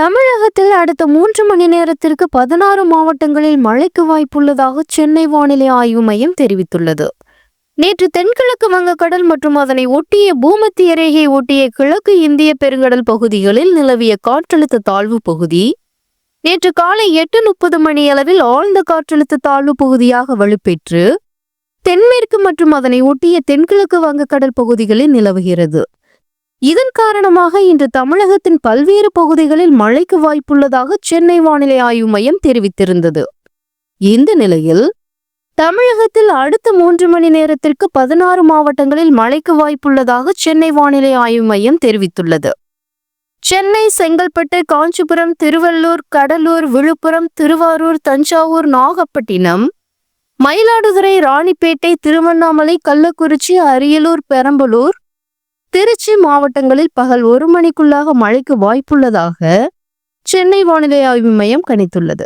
தமிழகத்தில் அடுத்த மூன்று மணி நேரத்திற்கு பதினாறு மாவட்டங்களில் மழைக்கு வாய்ப்புள்ளதாக சென்னை வானிலை ஆய்வு மையம் தெரிவித்துள்ளது. நேற்று தென்கிழக்கு வங்கக்கடல் மற்றும் அதனை ஒட்டிய பூமத்திய ரேகை ஒட்டிய கிழக்கு இந்திய பெருங்கடல் பகுதிகளில் நிலவிய காற்றழுத்த தாழ்வு பகுதி நேற்று காலை எட்டு முப்பது மணி அளவில் ஆழ்ந்த காற்றழுத்த தாழ்வு பகுதியாக வலுப்பெற்று தென்மேற்கு மற்றும் அதனை ஒட்டிய தென்கிழக்கு வங்கக்கடல் பகுதிகளில் நிலவுகிறது. இதன் காரணமாக இன்று தமிழகத்தின் பல்வேறு பகுதிகளில் மழைக்கு வாய்ப்புள்ளதாக சென்னை வானிலை ஆய்வு மையம் தெரிவித்திருந்தது. இந்த நிலையில் தமிழகத்தில் அடுத்த மூன்று மணி நேரத்திற்கு பதினாறு மாவட்டங்களில் மழைக்கு வாய்ப்புள்ளதாக சென்னை வானிலை ஆய்வு மையம் தெரிவித்துள்ளது. சென்னை செங்கல்பட்டு காஞ்சிபுரம் திருவள்ளூர் கடலூர் விழுப்புரம் திருவாரூர் தஞ்சாவூர் நாகப்பட்டினம் மயிலாடுதுறை ராணிப்பேட்டை திருவண்ணாமலை கள்ளக்குறிச்சி அரியலூர் பெரம்பலூர் திருச்சி மாவட்டங்களில் பகல் ஒரு மணிக்குள்ளாக மழைக்கு வாய்ப்புள்ளதாக சென்னை வானிலை ஆய்வு மையம் கணித்துள்ளது.